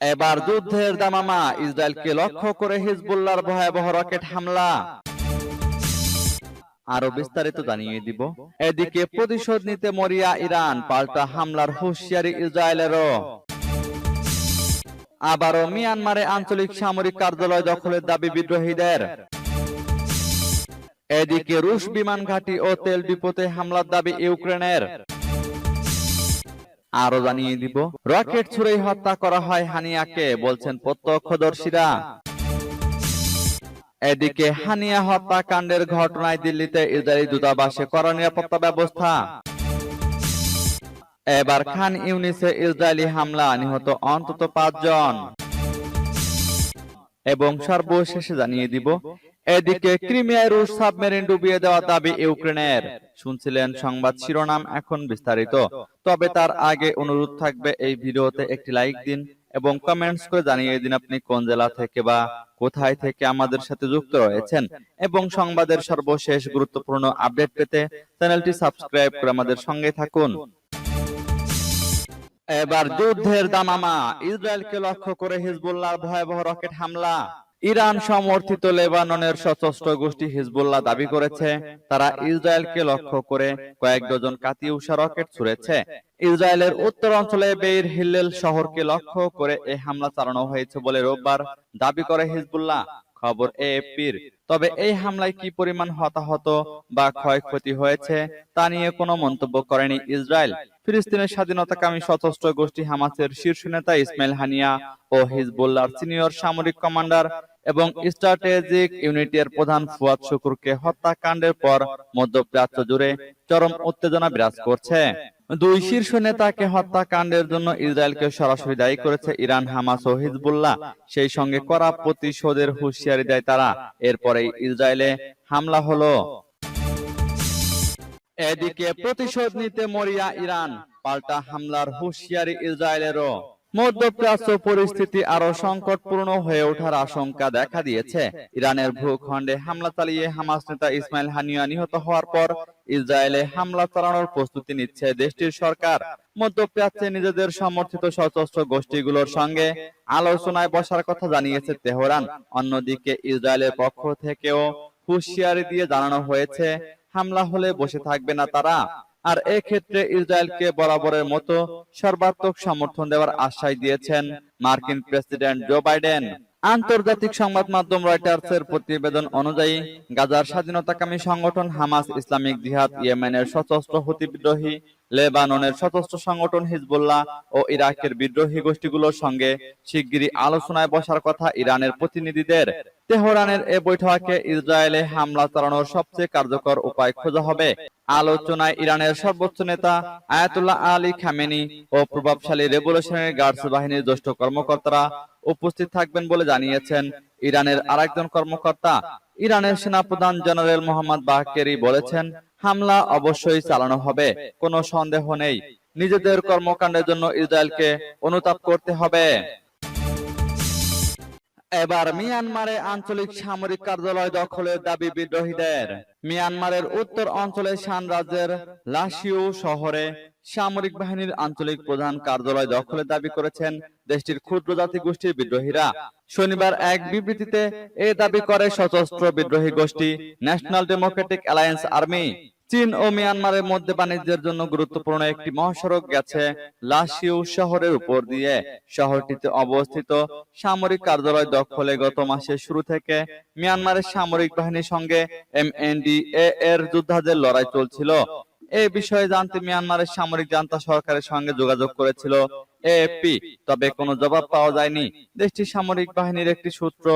এবার যুদ্ধের দামামা ইসরায়েলকে লক্ষ্য করে হিজবুল্লাহর ভয়াবহ রকেট হামলা। আরও বিস্তারিত জানিয়ে দিব। এদিকে প্রতিশোধ নিতে মরিয়া ইরান পাল্টা হামলার হুঁশিয়ারি ইসরায়েলেরও। আবারও মিয়ানমারে আঞ্চলিক সামরিক কার্যালয় দখলের দাবি বিদ্রোহীদের। এদিকে রুশ বিমান ঘাঁটি ও তেল ডিপোতে হামলার দাবি ইউক্রেনের। আরও জানিয়ে দিব, রকেট ছুড়েই হত্যা করা হয় হানিয়াকে, বলছেন প্রত্যক্ষদর্শীরা। এদিকে হানিয়া হত্যাকাণ্ডের ঘটনায় দিল্লিতে ইসরায়েলি দূতাবাসে করা নিরাপত্তা ব্যবস্থা। এবার খান ইউনিসে ইসরায়েলি হামলা, নিহত অন্তত পাঁচজন। এবং সর্বশেষে জানিয়ে দিব এদিকে ক্রিমিয়ায় রুশ সাবমেরিন ডুবিয়ে দেওয়ার দাবি ইউক্রেনের। শুনছিলেন সংবাদ শিরোনাম এখন বিস্তারিত। তবে তার আগে অনুরোধ থাকবে এই ভিডিওতে একটি লাইক দিন এবং কমেন্টস করে জানিয়ে দিন আপনি কোন জেলা থেকে বা কোথায় থেকে আমাদের সাথে যুক্ত রয়েছেন এবং সংবাদের সর্বশেষ গুরুত্বপূর্ণ আপডেট পেতে চ্যানেলটি সাবস্ক্রাইব করে আমাদের সঙ্গে থাকুন। এবার যুদ্ধের দামামা। ইসরায়েলকে লক্ষ্য করে হিজবুল্লাহর ভয়াবহ রকেট হামলা। ইরান সমর্থিত লেবাননের সশস্ত্র গোষ্ঠী হিজবুল্লাহ দাবি করেছে, তারা ইসরায়েলকে লক্ষ্য করে কয়েক ডজন কাতিউষা রকেট ছুড়েছে। ইসরায়েলের উত্তর অঞ্চলে বেইর হিল্লেল শহরকে লক্ষ্য করে এই হামলা চালানো হয়েছে বলে রোববার দাবি করে হিজবুল্লাহ। খবর এএফপির তবে এই হামলায় কি পরিমাণ হতাহত বা ক্ষয়ক্ষতি হয়েছে, তা নিয়ে কোনো মন্তব্য করেনি ইসরায়েল। ফিলিস্তিনের স্বাধীনতাকামী সশস্ত্র গোষ্ঠী হামাসের শীর্ষ নেতা ইসমাইল হানিয়া ও হিজবুল্লাহর সিনিয়র সামরিক কমান্ডার এবং স্ট্র্যাটেজিক ইউনিটের প্রধান ফুয়াদ শুকুরকে হত্যাকাণ্ডের পর মধ্যপ্রাচ্য জুড়ে চরম উত্তেজনা বিরাজ করছে। দুই শীর্ষ নেতাকে হত্যাকাণ্ডের জন্য ইসরায়েলকে সরাসরি দায়ী করেছে ইরান হামাস ও হিজবুল্লাহ। সেই সঙ্গে করা প্রতিশোধের হুঁশিয়ারি দেয় তারা। এরপরেই ইসরায়েলে হামলা হলো। এদিকে প্রতিশোধ নিতে মরিয়া ইরান পাল্টা হামলার হুঁশিয়ারি ইসরায়েলেরও। মধ্যপ্রাচ্য পরিস্থিতি আরও সংকটপূর্ণ হয়ে ওঠার আশঙ্কা দেখা দিয়েছে। ইরানের ভূখণ্ডে হামলা চালিয়ে হামাস নেতা ইসমাইল হানিয়া নিহত হওয়ার পর ইসরায়েলে হামলা চালানোর প্রস্তুতি নিচ্ছে দেশটির সরকার। মধ্যপ্রাচ্যে নিজেদের সমর্থিত সশস্ত্র গোষ্ঠীগুলোর সঙ্গে আলোচনায় বসার কথা জানিয়েছে তেহরান। অন্যদিকে ইসরায়েলের পক্ষ থেকেও হুঁশিয়ারি দিয়ে জানানো হয়েছে, হামলা হলে বসে থাকবে না তারা। আর এক্ষেত্রে ইসরায়েলকে বরাবরের মতো সর্বাত্মক সমর্থন দেওয়ার আশ্বাস দিয়েছেন মার্কিন প্রেসিডেন্ট জো বাইডেন। আন্তর্জাতিক সংবাদ মাধ্যম রয়টার্সের প্রতিবেদন অনুযায়ী গাজার স্বাধীনতাকামী সংগঠন হামাস ইসলামিক জিহাদ ইয়েমেনের সশস্ত্র হুতি বিদ্রোহী লেবাননের সশস্ত্র সংগঠন হিজবুল্লাহ ও ইরাকের বিদ্রোহী গোষ্ঠীগুলোর সঙ্গে শিগগিরই আলোচনায় বসার কথা ইরানের প্রতিনিধিদের। তেহরানের এ বৈঠকে ইসরায়েলে হামলা চালানোর সবচেয়ে কার্যকর উপায় খোঁজা হবে। আলোচনায় ইরানের সর্বোচ্চ নেতা আয়াতুল্লাহ আলী খামেনি ও প্রভাবশালী রেভলিউশনারি গার্ডস বাহিনীর জ্যেষ্ঠ কর্মকর্তারা উপস্থিত থাকবেন বলে জানিয়েছেন। ইরানের আরেকজন কর্মকর্তা, ইরানের সেনাপ্রধান জেনারেল মোহাম্মদ বাহকেরি বলেছেন হামলা অবশ্যই চালানো হবে, কোনো সন্দেহ নেই। নিজেদের কর্মকাণ্ডের জন্য ইসরায়েলকে অনুতাপ করতে হবে। এবার মিয়ানমারে আঞ্চলিক সামরিক কার্যালয় দখলের দাবি বিদ্রোহীদের। মিয়ানমারের উত্তর অঞ্চলে শান রাজ্যের লাসিউ শহরে সামরিক বাহিনীর আঞ্চলিক প্রধান কার্যালয় দখলের দাবি করেছেন দেশটির ক্ষুদ্র জাতি গোষ্ঠীর বিদ্রোহীরা। শনিবার এক বিবৃতিতে এ দাবি করে সশস্ত্র বিদ্রোহী গোষ্ঠী ন্যাশনাল ডেমোক্রেটিক অ্যালায়েন্স আর্মি চীন ও মিয়ানমারের মধ্যে বাণিজ্যের জন্য গুরুত্বপূর্ণ একটি মহাসড়ক গেছে লাসিউ শহরের উপর দিয়ে। শহরটিতে অবস্থিত সামরিক কার্যালয় দখলে গত মাসের শুরু থেকে মিয়ানমারের সামরিক বাহিনীর সঙ্গে এমএনডিএ এর যোদ্ধাদের লড়াই চলছিল। এই বিষয়ে জানতে মিয়ানমারের সামরিক জান্তা সরকারের সঙ্গে যোগাযোগ করেছিল এএফপি। তবে কোনো জবাব পাওয়া যায়নি। দেশটির সামরিক বাহিনীর একটি সূত্র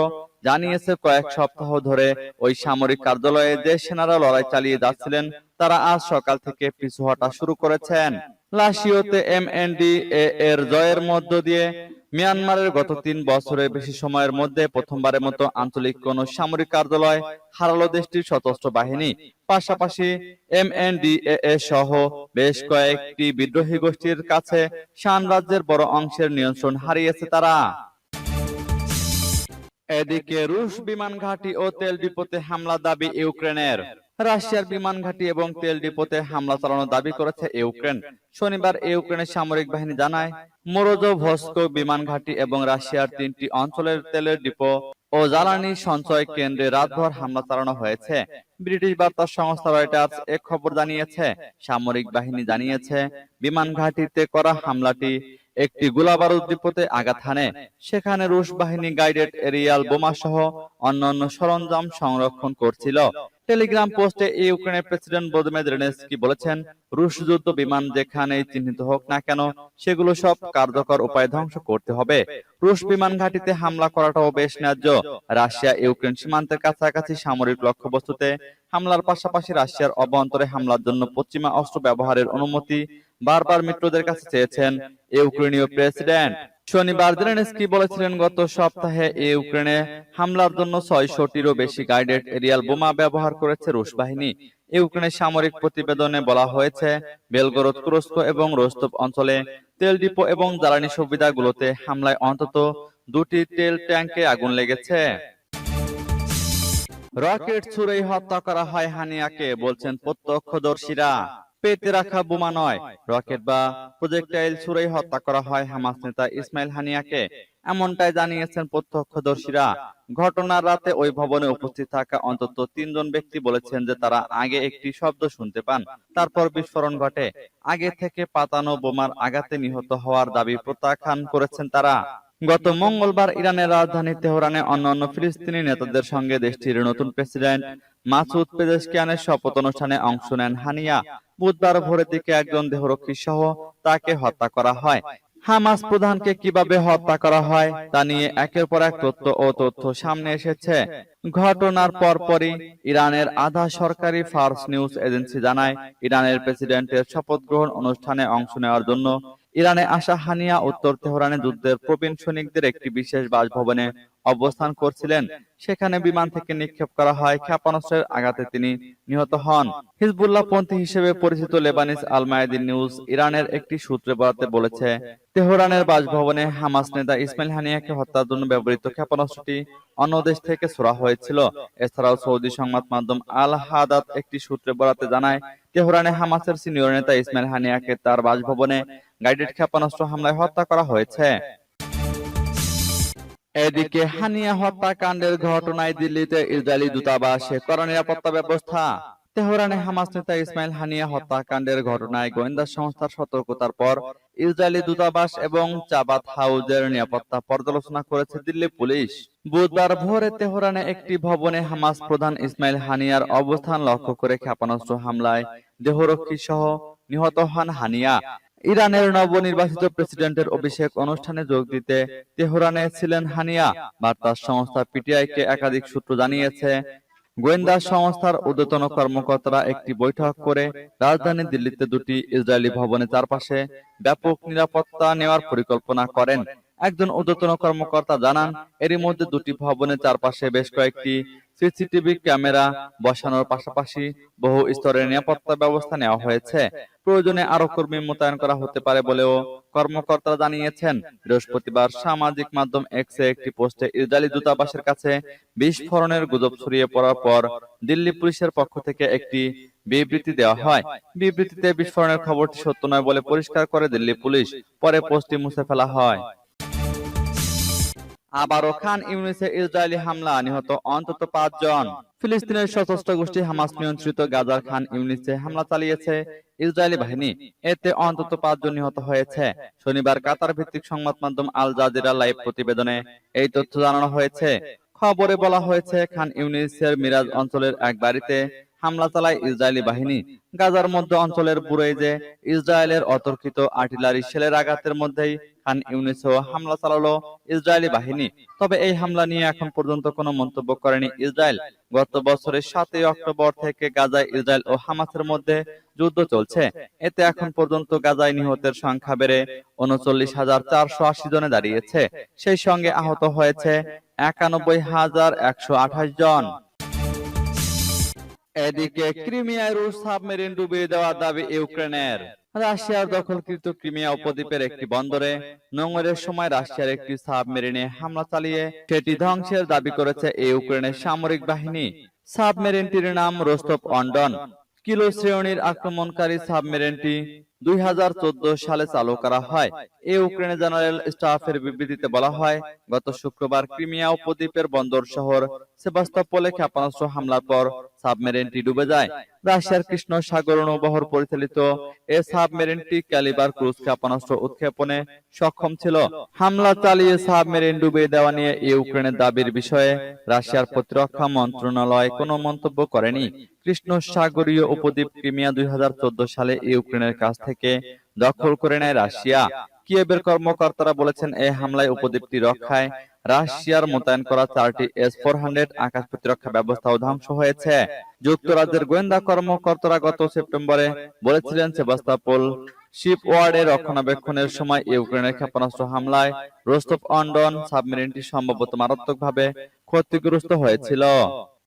জানিয়েছে, কয়েক সপ্তাহ ধরে ওই সামরিক কার্যালয়ে যে সেনারা লড়াই চালিয়ে যাচ্ছিলেন, তারা আজ সকাল থেকে পিছু হটা শুরু করেছেন। লাসিওতে এমএনডিএ এর জয়ের মধ্য দিয়ে মিয়ানমারের গত তিন বছরের বেশি সময়ের মধ্যে প্রথমবারের মতো আঞ্চলিক কোন সামরিক কার্যালয় হারালো দেশটির সশস্ত্র বাহিনী। পাশাপাশি এমএনডিএ সহ বেশ কয়েকটি বিদ্রোহী গোষ্ঠীর কাছে শান রাজ্যের বড় অংশের নিয়ন্ত্রণ হারিয়েছে তারা। এদিকে রুশ বিমান ঘাঁটি ও তেল ডিপোতে হামলা দাবি ইউক্রেনের। রাশিয়ার বিমান ঘাঁটি এবং তেল ডিপোতে হামলা চালানোর দাবি করেছে ইউক্রেন। শনিবার ইউক্রেনের সামরিক বাহিনী জানায় মোরোজো ভস্কো বিমান ঘাঁটি এবং রাশিয়ার তিনটি অঞ্চলের তেলের ডিপো ও জ্বালানি সঞ্চয় কেন্দ্রে রাতভর হামলা চালানো হয়েছে। ব্রিটিশ বার্তা সংস্থা রয়টার্স এ খবর জানিয়েছে, সামরিক বাহিনী জানিয়েছে, বিমান ঘাঁটিতে করা হামলাটি একটি গোলাবারুদ ডিপোতে আঘাত হানে। সেখানে রুশ বাহিনী গাইডেড এরিয়াল বোমা সহ অন্যান্য সরঞ্জাম সংরক্ষণ করছিল। টেলিগ্রাম পোস্টে ইউক্রেনের প্রেসিডেন্ট ভলোদিমির জেলেনস্কি বলেছেন রুশ যুদ্ধ বিমান যেখানেই চিহ্নিত হোক না কেন সেগুলো সব কার্যকর উপায় ধ্বংস করতে হবে। রুশ বিমান ঘাঁটিতে হামলা করাটাও বেশ ন্যায্য। রাশিয়া ইউক্রেন সীমান্তের কাছাকাছি সামরিক লক্ষ্যবস্তুতে হামলার পাশাপাশি রাশিয়ার অভ্যন্তরে হামলার জন্য পশ্চিমা অস্ত্র ব্যবহারের অনুমতি বারবার মিত্রদের কাছে চেয়েছেন ইউক্রেনীয় প্রেসিডেন্ট। শনিবার জেলেনস্কি বলেছিলেন গত সপ্তাহে? ইউক্রেনে হামলার জন্য ছয়শটিরও বেশি গাইডেড এরিয়াল বোমা ব্যবহার করেছে রুশ বাহিনী। ইউক্রেনের সামরিক প্রতিবেদনে বলা হয়েছে, বেলগরদ তুরস্ক এবং রোস্তব অঞ্চলে তেল ডিপো এবং জ্বালানি সুবিধাগুলোতে হামলায় অন্তত দুটি তেল ট্যাঙ্কে আগুন লেগেছে। রকেট ছুড়েই হত্যা করা হয় হানিয়াকে, বলছেন প্রত্যক্ষদর্শীরা। পেতে রাখা বোমা নয়। রকেট বা প্রজেক্টাইল ছুড়েই হত্যা করা হয় হামাস নেতা ইসমাইল হানিয়াকে। এমনটাই জানিয়েছেন প্রত্যক্ষদর্শীরা। ঘটনার রাতে ওই ভবনে উপস্থিত থাকা অন্তত তিনজন ব্যক্তি বলেছেন যে তারা আগে একটি শব্দ শুনতে পান। তারপর বিস্ফোরণ ঘটে। আগে থেকে পাতানো বোমার আঘাতে নিহত হওয়ার দাবি প্রত্যাখ্যান করেছেন তারা। গত মঙ্গলবার ইরানের রাজধানী তেহরানে অন্যান্য ফিলিস্তিনি নেতাদের সঙ্গে দেশটির নতুন প্রেসিডেন্ট মাসুদ পেজেশকিয়ানের শপথ অনুষ্ঠানে অংশ নেন হানিয়া। বুধবার ভোরের দিকে একজন দেহরক্ষী সহ তাকে হত্যা করা হয়। হামাস প্রধানকে কীভাবে হত্যা করা হয় তা নিয়ে একের পর এক তথ্য ও তথ্য সামনে এসেছে। ঘটনার পরপরই ইরানের আধা সরকারি ফার্স নিউজ এজেন্সি জানায়, ইরানের প্রেসিডেন্টের শপথ গ্রহণ অনুষ্ঠানে অংশ নেওয়ার জন্য ইরানে আসা হানিয়া উত্তর তেহরানে যুদ্ধের প্রবীণ সৈনিকদের একটি বিশেষ বাসভবনে অবস্থান করছিলেন। সেখানে বিমান থেকে নিক্ষেপ করা হয়। ক্ষেপণাস্ত্রের আঘাতে তিনি নিহত হন। হিজবুল্লাহ পন্থী হিসেবে পরিচিত লেবানিস আল মায়াদিন নিউজ ইরানের একটি সূত্রে বরাতে বলেছে, তেহরানের বাসভবনে হামাস নেতা ইসমাইল হানিয়াকে হত্যার জন্য ব্যবহৃত ক্ষেপণাস্ত্রটি অন্য দেশ থেকে ছোড়া হয়েছিল। এছাড়াও সৌদি সংবাদ মাধ্যম আল হাদাত একটি সূত্রে বরাতে জানায়, তেহরানে হামাসের সিনিয়র নেতা ইসমাইল হানিয়াকে তার বাসভবনে গাইডেড ক্ষেপণাস্ত্র হামলায় হত্যা করা হয়েছে। এদিকে হানিয়া হত্যাকাণ্ডের ঘটনায় দিল্লিতে ইসরায়েলি দূতাবাসে কড়া নিরাপত্তা ব্যবস্থা, তেহরানে হামাস নেতা ইসমাইল হানিয়া হত্যাকাণ্ডের ঘটনায় গোয়েন্দা সংস্থার সতর্কতার পর ইসরায়েলি দূতাবাস এবং চাবাত হাউজের নিরাপত্তা পর্যালোচনা করেছে দিল্লি পুলিশ। বুধবার ভোরে তেহরানে একটি ভবনে হামাস প্রধান ইসমাইল হানিয়ার অবস্থান লক্ষ্য করে ক্ষেপণাস্ত্র হামলায় দেহরক্ষী সহ নিহত হন হানিয়া। ইরানের নবনির্বাচিত প্রেসিডেন্টের অভিষেক অনুষ্ঠানে যোগ দিতে তেহরানে ছিলেন হানিয়া, বার্তা সংস্থা পিটিআই কে একাধিক সূত্র জানিয়েছে। গোয়েন্দা সংস্থার ঊর্ধ্বতন কর্মকর্তারা একটি বৈঠক করে রাজধানী দিল্লিতে দুটি ইসরায়েলি ভবনের চারপাশে ব্যাপক নিরাপত্তা নেওয়ার পরিকল্পনা করেন। একজন ঊর্ধ্বতন কর্মকর্তা জানান, এরই মধ্যে দুটি ভবনের চারপাশে বেশ কয়েকটি সিসিটিভি ক্যামেরা বসানোর পাশাপাশি বহু স্তরের নিরাপত্তা ব্যবস্থা নেওয়া হয়েছে। প্রয়োজনে আরও কর্মী মোতায়েন করা হতে পারে বলেও কর্মকর্তারা জানিয়েছেন। বৃহস্পতিবার সামাজিক মাধ্যম এক্সে একটি পোস্টে ইসরায়েলি দূতাবাসের কাছে বিস্ফোরণের গুজব ছড়িয়ে পড়ার পর দিল্লি পুলিশের পক্ষ থেকে একটি বিবৃতি দেওয়া হয়। বিবৃতিতে বিস্ফোরণের খবরটি সত্য নয় বলে পরিষ্কার করে দিল্লি পুলিশ। পরে পোস্টটি মুছে ফেলা হয়। আবারও খান ইউনিসে ইসরায়েলি হামলা, নিহত অন্তত পাঁচজন। ফিলিস্তিনের সশস্ত্র গোষ্ঠী হামাস নিয়ন্ত্রিত গাজার খান ইউনিসে হামলা চালিয়েছে ইসরায়েলি বাহিনী। এতে অন্তত পাঁচজন নিহত হয়েছে। শনিবার কাতার ভিত্তিক সংবাদ মাধ্যম আল জাজিরা লাইভ প্রতিবেদনে এই তথ্য জানানো হয়েছে। খবরে বলা হয়েছে, খান ইউনিসের মিরাজ অঞ্চলের এক বাড়িতে হামলা চালায় ইসরায়েলি বাহিনী। গাজার মধ্য অঞ্চলের বুরেজে ইসরায়েলের অতর্কিত আর্টিলারি শেলের আঘাতের মধ্যেই খান ইউনিসেও হামলা চালালো ইসরায়েলি বাহিনী। তবে এই হামলা নিয়ে এখন পর্যন্ত কোনো মন্তব্য করেনি ইসরায়েল। গত বছরের সাতই অক্টোবর থেকে গাজায় ইসরায়েল ও হামাসের মধ্যে যুদ্ধ চলছে। এতে এখন পর্যন্ত গাজায় নিহতের সংখ্যা বেড়ে উনচল্লিশ হাজার চারশো আশি জনে দাঁড়িয়েছে। সেই সঙ্গে আহত হয়েছে একানব্বই হাজার একশো আঠাশ জন। এদিকে ক্রিমিয়ায় রুশ সাবমেরিন ডুবিয়ে দেওয়ার দাবি ইউক্রেনের। রাশিয়ার দখলকৃত ক্রিমিয়া উপদ্বীপের একটি বন্দরে। নোংরের সময় রাশিয়ার একটি সাবমেরিনে হামলা চালিয়ে সেটি ধ্বংসের দাবি করেছে ইউক্রেনের সামরিক বাহিনী। সাবমেরিনটির নাম রোস্তভ অন্ডন। কিলো শ্রেণির আক্রমণকারী সাবমেরিনটি দুই হাজার চোদ্দ সালে চালু করা হয়। ইউক্রেনের জেনারেল স্টাফের বিবৃতিতে বলা হয় গত শুক্রবার ক্রিমিয়া উপদ্বীপের বন্দর শহর সেবাস্তোপোলে ক্ষেপণাস্ত্র হামলার পর সাবমেরিনটি ডুবে যায়। রাশিয়ার কৃষ্ণ সাগর নৌবহর পরিচালিত এ সাবমেরিনটি ক্যালিবার ক্রুজ ক্ষেপণাস্ত্র উৎক্ষেপণে সক্ষম ছিল। হামলা চালিয়ে সাবমেরিন ডুবিয়ে দেওয়া নিয়ে ইউক্রেনের দাবির বিষয়ে রাশিয়ার প্রতিরক্ষা মন্ত্রণালয় কোনো মন্তব্য করেনি। কৃষ্ণ সাগরীয় উপদ্বীপ ক্রিমিয়া দুই হাজার চোদ্দ সালে ইউক্রেনের কাছ থেকে দখল করে নেয় রাশিয়া। কিয়েবের কর্মকর্তারা বলেছেন এই হামলায় উপদ্বীপটি রক্ষায় রাশিয়ার মোতায়েন করা চারটি এস ফোর হান্ড্রেড আকাশ প্রতিরক্ষা ব্যবস্থাও ধ্বংস হয়েছে। যুক্তরাজ্যের গোয়েন্দা কর্মকর্তারা গত সেপ্টেম্বরে বলেছিলেন, সেবাস্তাপোল শিপ ওয়ার্ডে রক্ষণাবেক্ষণের সময় ইউক্রেনের ক্ষেপণাস্ত্র হামলায় রোস্তভ অন্ডন সাবমেরিনটি সম্ভবত মারাত্মকভাবে ক্ষতিগ্রস্ত হয়েছিল।